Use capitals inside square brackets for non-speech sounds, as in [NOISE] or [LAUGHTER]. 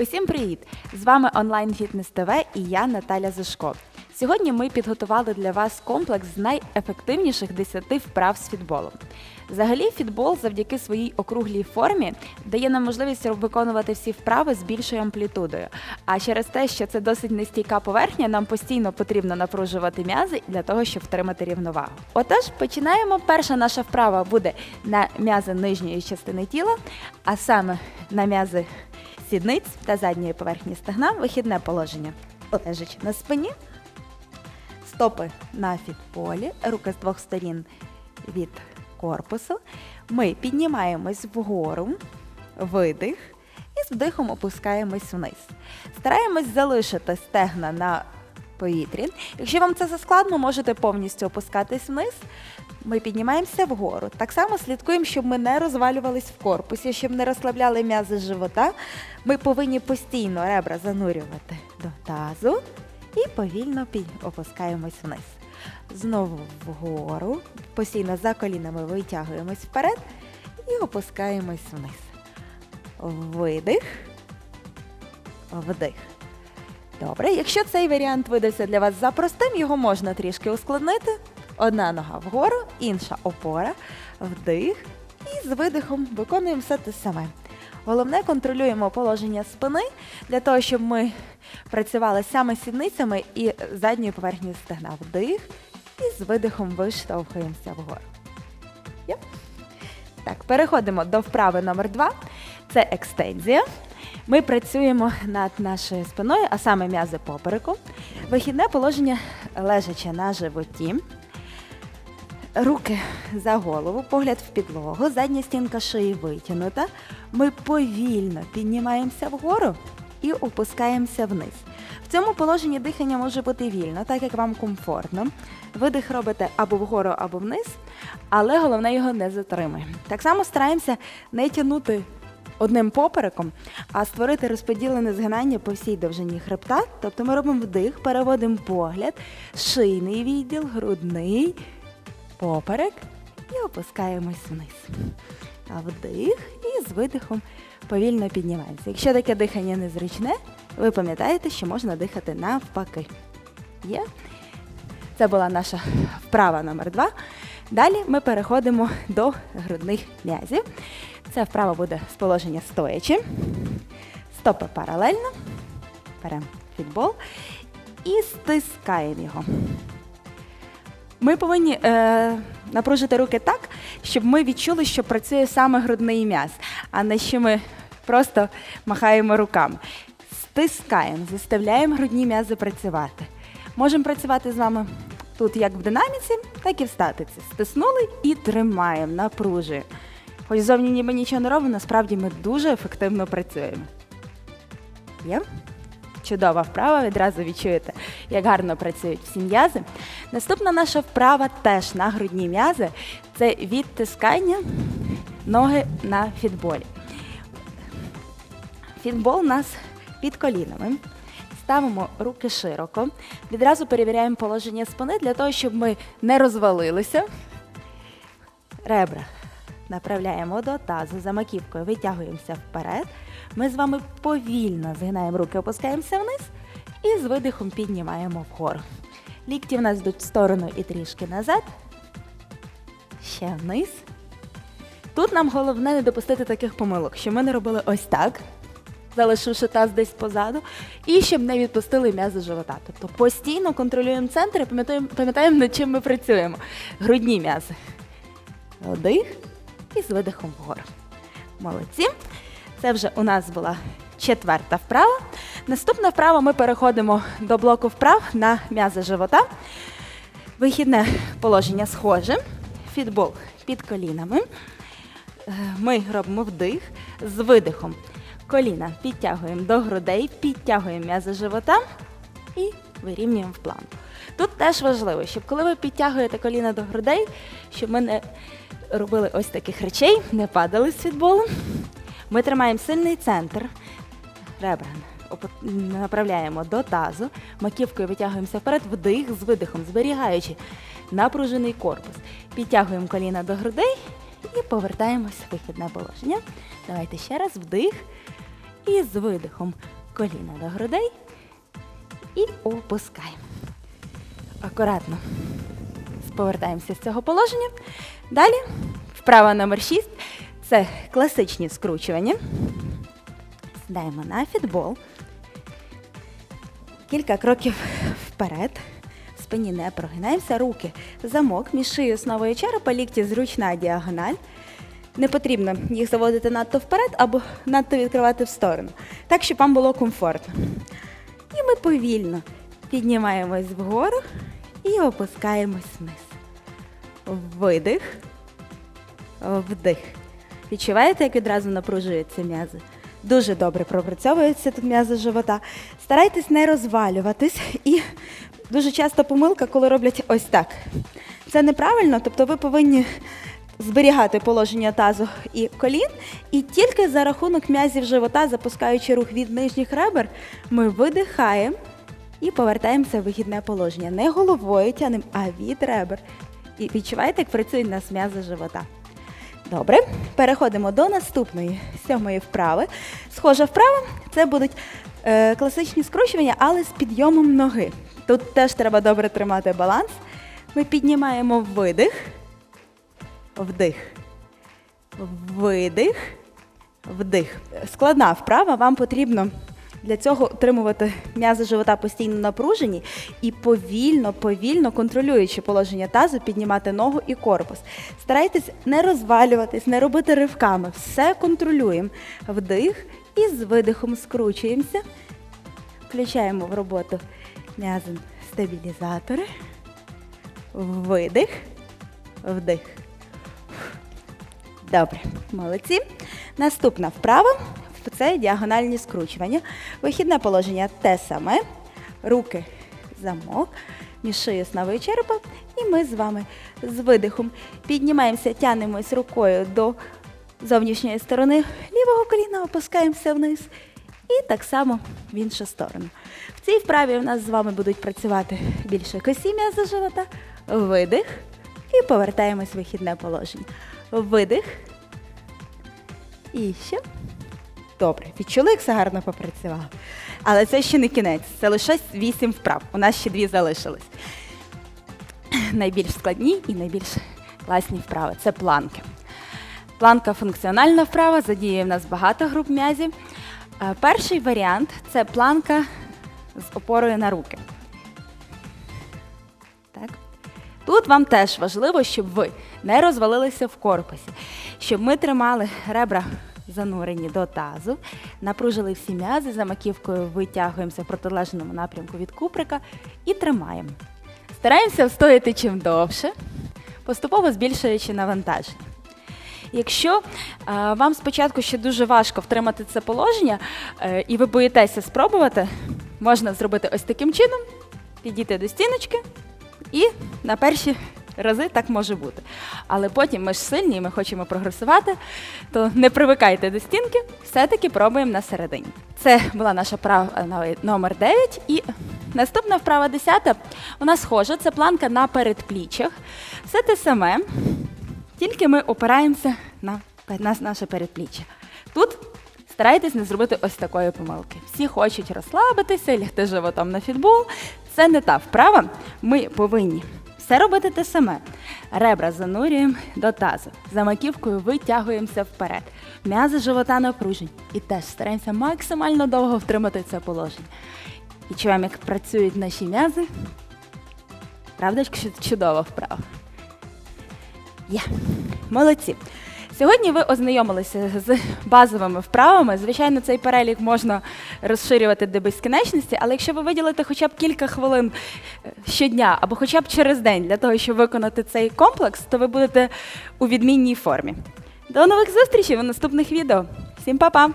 Усім привіт! З вами онлайн Фітнес ТВ і я Наталя Зашко. Сьогодні ми підготували для вас комплекс з найефективніших 10 вправ з фітболом. Взагалі, фітбол завдяки своїй округлій формі дає нам можливість виконувати всі вправи з більшою амплітудою. А через те, що це досить нестійка поверхня, нам постійно потрібно напружувати м'язи для того, щоб втримати рівновагу. Отож, починаємо. Перша наша вправа буде на м'язи нижньої частини тіла, а саме на м'язи сідниць та задньої поверхні стегна, вихідне положення. Лежачи на спині, стопи на фітполі, руки з двох сторін від корпусу. Ми піднімаємось вгору, видих, і з вдихом опускаємось вниз. Стараємось залишити стегна на повітрі. Якщо вам це заскладно, можете повністю опускатись вниз. Ми піднімаємося вгору. Так само слідкуємо, щоб ми не розвалювались в корпусі, щоб не розслабляли м'язи живота. Ми повинні постійно ребра занурювати до тазу і повільно опускаємось вниз. Знову вгору, постійно за колінами витягуємось вперед і опускаємось вниз. Видих, вдих. Добре, якщо цей варіант видався для вас запростим, його можна трішки ускладнити. Одна нога вгору, інша опора, вдих і з видихом виконуємо все те саме. Головне, контролюємо положення спини для того, щоб ми працювали саме сідницями і задньою поверхнею стегна. Вдих і з видихом виштовхуємося вгору. Є? Так, переходимо до вправи номер два. Це екстензія. Ми працюємо над нашою спиною, а саме м'язи попереку. Вихідне положення лежачи на животі. Руки за голову, погляд в підлогу, задня стінка шиї витягнута. Ми повільно піднімаємося вгору і опускаємося вниз. В цьому положенні дихання може бути вільно, так як вам комфортно. Видих робите або вгору, або вниз, але головне його не затримуємо. Так само стараємося не тягнути одним попереком, а створити розподілене згинання по всій довжині хребта. Тобто ми робимо вдих, переводимо погляд, шийний відділ, грудний, поперек і опускаємось вниз. А вдих і з видихом повільно піднімаємося. Якщо таке дихання незручне, ви пам'ятаєте, що можна дихати навпаки. Є? Це була наша вправа номер два. Далі ми переходимо до грудних м'язів. Ця вправа буде з положення стоячи. Стопи паралельно. Беремо фітбол і стискаємо його. Ми повинні е, напружити руки так, щоб ми відчули, що працює саме грудний м'яз, а не що ми просто махаємо руками. Стискаємо, заставляємо грудні м'язи працювати. Можемо працювати з вами тут як в динаміці, так і в статиці. Стиснули і тримаємо, напружуємо. Хоч зовні ніби нічого не робимо, насправді ми дуже ефективно працюємо. Є? Чудова вправа, відразу відчуєте, як гарно працюють всі м'язи. Наступна наша вправа теж на грудні м'язи це відтискання ноги на фітболі. Фітбол у нас під колінами. Ставимо руки широко. Відразу перевіряємо положення спини для того, щоб ми не розвалилися. Ребра направляємо до тазу, за маківкою витягуємося вперед. Ми з вами повільно згинаємо руки, опускаємося вниз і з видихом піднімаємо вгору. Лікті в нас йдуть в сторону і трішки назад. Ще вниз. Тут нам головне не допустити таких помилок, що ми не робили ось так, залишивши таз десь позаду, і щоб не відпустили м'язи живота. Тобто постійно контролюємо центр і пам'ятаємо, пам'ятаємо, над чим ми працюємо. Грудні м'язи. Вдих і з видихом вгору. Молодці. Це вже у нас була четверта вправа. Наступна вправа ми переходимо до блоку вправ на м'язи живота. Вихідне положення схоже. Фітбол під колінами. Е, Ми робимо вдих з видихом. Коліна підтягуємо до грудей, підтягуємо м'язи живота і вирівнюємо в планку. Тут теж важливо, щоб коли ви підтягуєте коліна до грудей, щоб ми не робили ось таких речей, не падали з фітболу. Ми тримаємо сильний центр, ребра направляємо до тазу, маківкою витягуємося вперед, вдих з видихом, зберігаючи напружений корпус. Підтягуємо коліна до грудей і повертаємось в вихідне положення. Давайте ще раз вдих І з видихом коліна до грудей. І опускаємо. Акуратно повертаємося з цього положення. Далі вправа номер 6 це класичні скручування. Сідаємо на фітбол. Кілька кроків вперед. В спині не прогинаємося. Руки замок між шиєю основою черепа, лікті зручна діагональ. Не потрібно їх заводити надто вперед або надто відкривати в сторону. Так, щоб вам було комфортно. І ми повільно піднімаємось вгору і опускаємось вниз. Видих, вдих. Відчуваєте, як відразу напружуються м'язи? Дуже добре пропрацьовуються тут м'язи живота. Старайтесь не розвалюватись і дуже часто помилка, коли роблять ось так. Це неправильно, тобто ви повинні зберігати положення тазу і колін, і тільки за рахунок м'язів живота, запускаючи рух від нижніх ребер, ми видихаємо і повертаємося в вихідне положення. Не головою тянемо, а від ребер. І відчуваєте, як працюють у нас м'язи живота. Добре, переходимо до наступної сьомої вправи. Схожа вправа це будуть е, класичні скручування, але з підйомом ноги. Тут теж треба добре тримати баланс. Ми піднімаємо видих, вдих, видих, вдих. Складна вправа, вам потрібно для цього утримувати м'язи живота постійно напружені і повільно, повільно контролюючи положення тазу, піднімати ногу і корпус. Старайтесь не розвалюватись, не робити ривками. Все контролюємо. Вдих і з видихом скручуємося. Включаємо в роботу м'язи стабілізатори. Видих, вдих. Добре, молодці. Наступна вправа це діагональні скручування. Вихідне положення те саме. Руки замок, між шиєю основою черепа. І ми з вами з видихом піднімаємося, тянемось рукою до зовнішньої сторони лівого коліна, опускаємося вниз. І так само в іншу сторону. В цій вправі у нас з вами будуть працювати більше косі м'язи живота. Видих. І повертаємось в вихідне положення. Видих. І ще. Добре, відчули, як все гарно попрацювало. Але це ще не кінець, це лише вісім вправ. У нас ще дві залишились. [CLEARS THROAT] Найбільш складні і найбільш класні вправи це планки. Планка функціональна вправа, задіює в нас багато груп м'язів. Е, Перший варіант це планка з опорою на руки. Так. Тут вам теж важливо, щоб ви не розвалилися в корпусі, щоб ми тримали ребра занурені до тазу, напружили всі м'язи, за маківкою витягуємося в протилежному напрямку від куприка і тримаємо. Стараємося встояти чим довше, поступово збільшуючи навантаження. Якщо е, вам спочатку ще дуже важко втримати це положення, е, і ви боїтеся спробувати, можна зробити ось таким чином: підійти до стіночки, і на перші рази так може бути. Але потім ми ж сильні, ми хочемо прогресувати, то не привикайте до стінки, все-таки пробуємо на середині. Це була наша вправа е, номер 9. І наступна вправа 10. Вона схожа, це планка на передпліччях. Все те саме, тільки ми опираємося на, на наше передпліччя. Тут старайтесь не зробити ось такої помилки. Всі хочуть розслабитися, лягти животом на фітбол. Це не та вправа. Ми повинні все робити те саме. Ребра занурюємо до тазу. За маківкою витягуємося вперед. М'язи живота напружені. І теж стараємося максимально довго втримати це положення. І чуємо, як працюють наші м'язи. Правда, чудова вправа. Є. Молодці. Сьогодні ви ознайомилися з базовими вправами. Звичайно, цей перелік можна розширювати до безкінечності, але якщо ви виділите хоча б кілька хвилин е, щодня або хоча б через день для того, щоб виконати цей комплекс, то ви будете у відмінній формі. До нових зустрічей у наступних відео. Всім па-па!